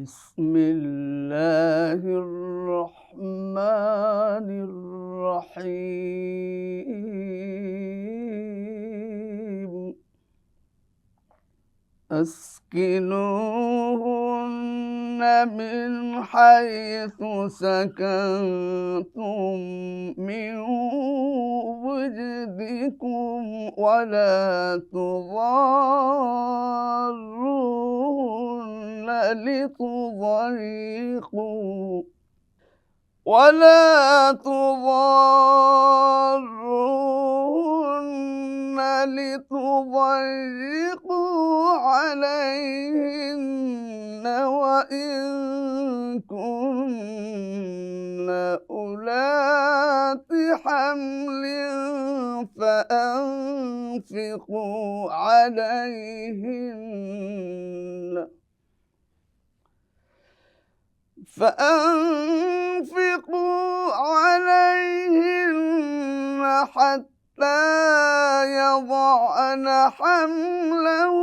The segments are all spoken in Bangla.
بسم الله الرحمن الرحيم. أسكنوهن من حيث سكنتم من وجدكم ولا تضاروهن. لتضيقوا ولا تضاروهن لتضيقوا عليهن وإن كن أولات حمل فأنفقوا عليهن. فأنفقوا عليهن حتى يضعن حملهن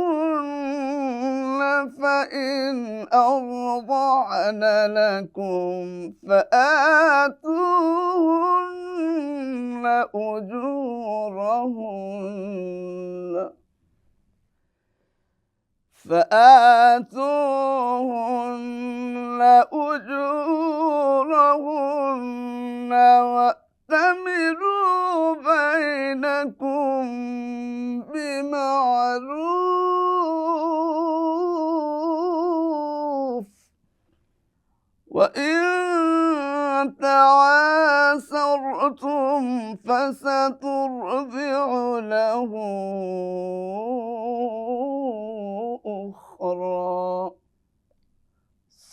فإن أرضعن لكم فآتوهن أجورهن فآتوهن أجورهن وأتمروا بينكم بمعروف. وإن تعاسرتم فسترضع له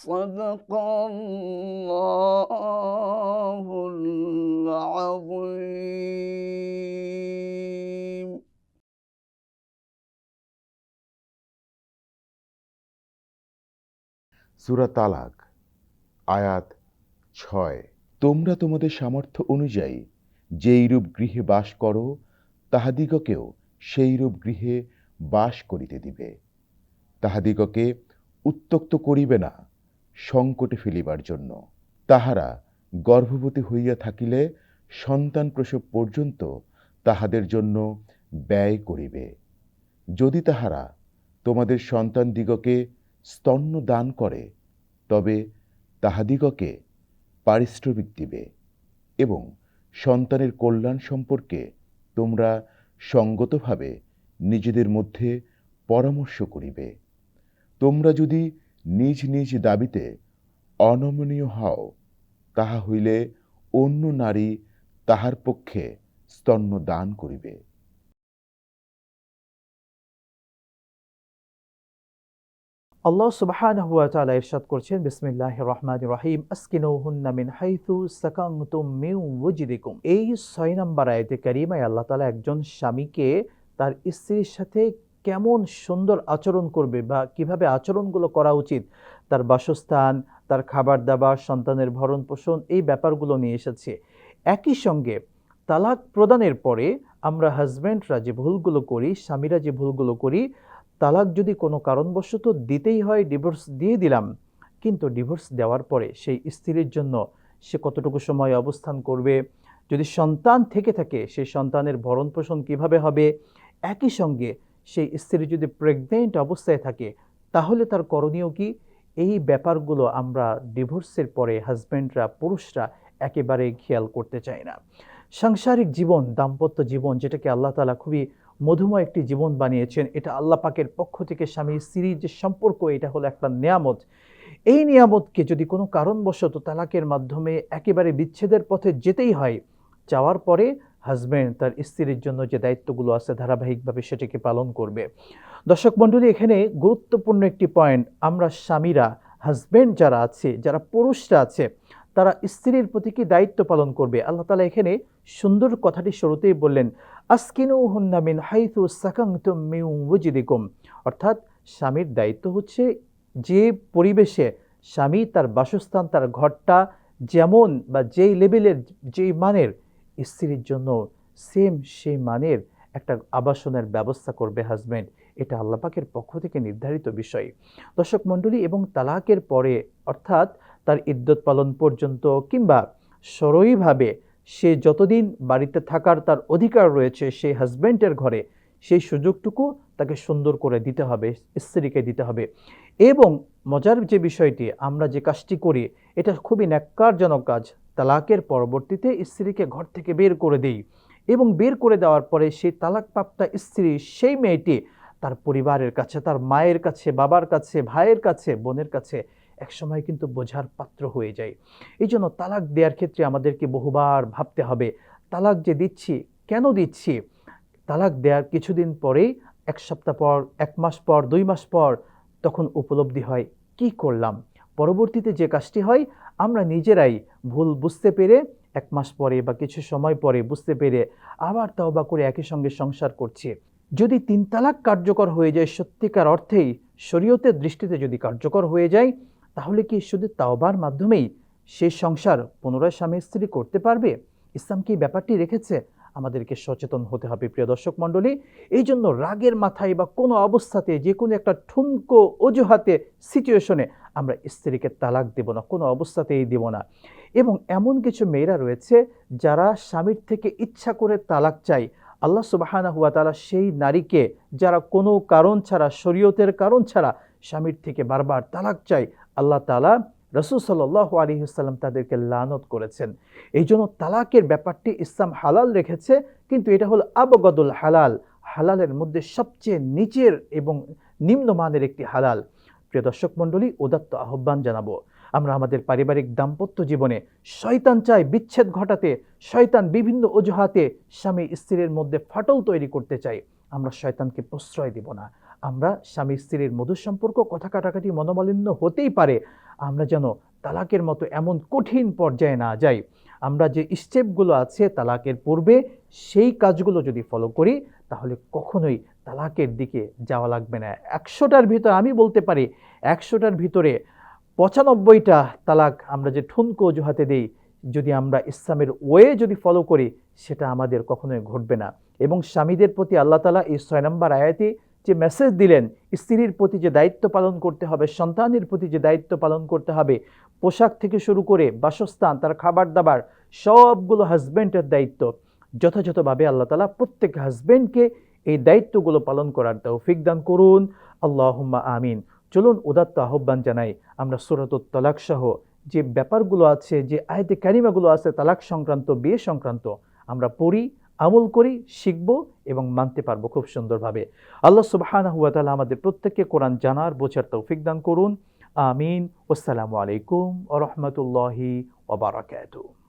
صدق الله العظيم সুরা তালাক আয়াত ছয় তোমরা তোমাদের সামর্থ্য অনুযায়ী যেইরূপ গৃহে বাস করো তাহাদিগকেও সেইরূপ গৃহে বাস করিতে দিবে তাহাদিগকে উত্তক্ত করিবে না সংকটে ফেলিবার জন্য। তাহারা গর্ভবতী হইয়া থাকিলে সন্তান প্রসব পর্যন্ত তাহাদের জন্য ব্যয় করিবে। যদি তাহারা তোমাদের সন্তানদিগকে স্তন্য দান করে, তবে তাহাদিগকে পারিশ্রমিক দিবে এবং সন্তানের কল্যাণ সম্পর্কে তোমরা সঙ্গতভাবে নিজেদের মধ্যে পরামর্শ করিবে। তোমরা যদি নিজ নিজ দাবিতে অনমনীয় হও, তাহা হইলে অন্য নারী তাহার পক্ষে স্তন্য দান করিবে। আল্লাহ সুবহানাহু ওয়া তাআলা ইরশাদ করছেন, বিসমিল্লাহির রহমানির রহিম, আসকিনুহুন্না মিন হাইথু সাকানতুম মিন ওয়াজদিকুম। এই ছয় নম্বর আয়াতে কারিমায় আল্লাহ তাআলা একজন স্বামীকে তার স্ত্রীর সাথে কেমন সুন্দর আচরণ করবে বা কীভাবে আচরণগুলো করা উচিত? তার বাসস্থান, তার খাবার দাবার সন্তানের ভরণ পোষণ এই ব্যাপারগুলো নিয়ে এসেছে। একই সঙ্গে তালাক প্রদানের পরে আমরা হাজব্যান্ডরা যে ভুলগুলো করি, স্বামীরা যে ভুলগুলো করি, তালাক যদি কোনো কারণবশত দিতেই হয়, ডিভোর্স দিয়ে দিলাম, কিন্তু ডিভোর্স দেওয়ার পরে সেই স্ত্রীর জন্য সে কতটুকু সময় অবস্থান করবে? যদি সন্তান থেকে থাকে, সেই সন্তানের ভরণ পোষণ কীভাবে হবে? একই সঙ্গে সেই স্ত্রী যদি প্রেগনেন্ট অবস্থায় থাকে, তাহলে তার করণীয় কি? এই ব্যাপারগুলো আমরা ডিভোর্সের পরে হাজব্যান্ডরা পুরুষরা একেবারে খেয়াল করতে চায় না। সাংসারিক জীবন, দাম্পত্য জীবন, যেটাকে আল্লাহ তালা খুবই মধুময় একটি জীবন বানিয়েছেন, এটা আল্লাহ পাকের পক্ষ থেকে স্বামী স্ত্রীর যে সম্পর্ক, এটা হলো একটা নিয়ামত। এই নিয়ামতকে যদি কোনো কারণবশত তালাকের মাধ্যমে একেবারে বিচ্ছেদের পথে যেতেই হয়, যাওয়ার পরে হাজব্যান্ড তার স্ত্রীর জন্য যে দায়িত্বগুলো আছে ধারাবাহিকভাবে সেটাকে পালন করবে। দর্শক মণ্ডলী, এখানে গুরুত্বপূর্ণ একটি পয়েন্ট আমরা স্বামীরা হাজবেন্ড যারা আছে, যারা পুরুষরা আছে, তারা স্ত্রীর প্রতি কি দায়িত্ব পালন করবে? আল্লাহ তালা এখানে সুন্দর কথাটি শুরুতেই বললেন আসকিনু হুন্না মিন হাইথু সাকাংতুম মিউ অর্থাৎ স্বামীর দায়িত্ব হচ্ছে যে পরিবেশে স্বামী তার বাসস্থান, তার ঘরটা যেমন বা যেই লেভেলের যেই মানের স্ত্রীর জন্য সেম সেই মানের একটা আবাসনের ব্যবস্থা করবে হাজব্যান্ড এটা আল্লাহ পাকের পক্ষ থেকে নির্ধারিত বিষয়। দর্শক মণ্ডলী, এবং তালাকের পরে, অর্থাৎ তার ইদ্যত পালন পর্যন্ত, কিংবা সরইভাবে সে যতদিন বাড়িতে থাকার তার অধিকার রয়েছে, সেই হাজব্যান্ডের ঘরে, সেই সুযোগটুকু তাকে সুন্দর করে দিতে হবে, স্ত্রীকে দিতে হবে। এবং মজার যে বিষয়টি, আমরা যে কাজটি করি, এটা খুবই ন্যাক্কারজনক কাজ। তালাকের পরবর্তীতে স্ত্রীকে ঘর থেকে বের করে দেই এবং বের করে দেওয়ার পরে সেই তালাকপ্রাপ্তা স্ত্রী সেই মেয়েটি তার পরিবারের কাছে, তার মায়ের কাছে, বাবার কাছে, ভাইয়ের কাছে, বোনের কাছে একসময় কিন্তু বোঝার পাত্র হয়ে যায়। এই জন্য তালাক দেওয়ার ক্ষেত্রে আমাদেরকে বহুবার ভাবতে হবে, তালাক যে দিচ্ছি, কেন দিচ্ছি? তালাক দেওয়ার কিছুদিন পরেই, এক সপ্তাহ পর, এক মাস পর, দুই মাস পর তখন উপলব্ধি হয়, কি করলাম? পরবর্তীতে যে কাজটি হয় আমরা নিজেরাই ভুল বুঝতে পেরে এক মাস পরে বা কিছু সময় পরে বুঝতে পেরে আবার তাওবা করে একই সঙ্গে সংসার করছি। যদি তিন তালাক কার্যকর হয়ে যায় সত্যিকার অর্থেই, শরীয়তের দৃষ্টিতে যদি কার্যকর হয়ে যায়, তাহলে কি শুধু তাওবার মাধ্যমেই সে সংসার পুনরায় স্বামী স্ত্রী করতে পারবে? ইসলাম কি ব্যাপারটি রেখেছে? আমাদেরকে সচেতন হতে হবে, প্রিয় দর্শক মণ্ডলী। এই জন্য রাগের মাথায় বা কোনো অবস্থাতে, যে কোনো একটা ঠুনকো অজুহাতে সিচুয়েশনে আমরা স্ত্রীকে তালাক দেব না, কোনো অবস্থাতেই দেব না। এবং এমন কিছু মেয়েরা রয়েছে, যারা স্বামীর থেকে ইচ্ছা করে তালাক চায়। আল্লাহ সুবাহানা হুয়া তালা সেই নারীকে, যারা কোনো কারণ ছাড়া, শরীয়তের কারণ ছাড়া, স্বামীর থেকে বারবার তালাক চায়। আল্লাহ তালা রসুল সাল্লাহ আলিহাল্লাম তাদেরকে লানত করেছেন। এই জন্য তালাকের ব্যাপারটি ইসলাম হালাল রেখেছে, কিন্তু এটা হলো আবগদুল হালাল। হালালের মধ্যে সবচেয়ে নিচের এবং নিম্নমানের একটি হালাল। প্রিয় দর্শক মণ্ডলী, উদাত্ত আহ্বান জানাব, আমরা আমাদের পারিবারিক দাম্পত্য জীবনে শয়তান চাই বিচ্ছেদ ঘটাতে, শয়তান বিভিন্ন অজুহাতে স্বামী স্ত্রীর মধ্যে ফাটল তৈরি করতে চাই। আমরা শয়তানকে প্রশ্রয় দিব না। আমরা স্বামী স্ত্রীর মধুর সম্পর্ক, কথা কাটাকাটি মনোমালিন্য হতেই পারে আমরা যেন তালাকের মতো এমন কঠিন পর্যায়ে না যাই। আমরা যে স্টেপগুলো আছে তালাকের পূর্বে, সেই কাজগুলো যদি ফলো করি, তাহলে কখনোই তালাকের দিকে যাওয়া লাগবে না। একশোটার ভিতরে আমি বলতে পারি, একশোটার ভিতরে পঁচানব্বইটা তালাক আমরা যে ঠুনকো অজুহাতে দিই, যদি আমরা ইসলামের ওয়ে যদি ফলো করি, সেটা আমাদের কখনোই ঘটবে না। এবং স্বামীদের প্রতি আল্লাহ তালা এই ছয় নম্বর আয়াতে যে মেসেজ দিলেন, স্ত্রীর প্রতি যে দায়িত্ব পালন করতে হবে, সন্তানের প্রতি যে দায়িত্ব পালন করতে হবে, পোশাক থেকে শুরু করে বাসস্থান, তার খাবার দাবার সবগুলো হাজব্যান্ডের দায়িত্ব। যথাযথভাবে আল্লাহ তালা প্রত্যেক হাজব্যান্ডকে এই দায়িত্বগুলো পালন করার তৌফিক দান করুন। আল্লাহুম্মা আমিন। চলুন উদাত্ত আহ্বান জানাই, আমরা সুরত তালাক সহ যে ব্যাপারগুলো আছে, যে আয়তে ক্যারিমাগুলো আছে, তালাক সংক্রান্ত, বিয়ে সংক্রান্ত, আমরা পড়ি আমল করি, শিখব এবং মানতে পারব খুব সুন্দরভাবে। আল্লাহ সুবাহানা হুয়া তালা আমাদের প্রত্যেককে কোরআন জানার, বোঝার তৌফিক দান করুন। আমিন। আসসালামু আলাইকুম ও রহমতুল্লাহি ওবরাকাতুহ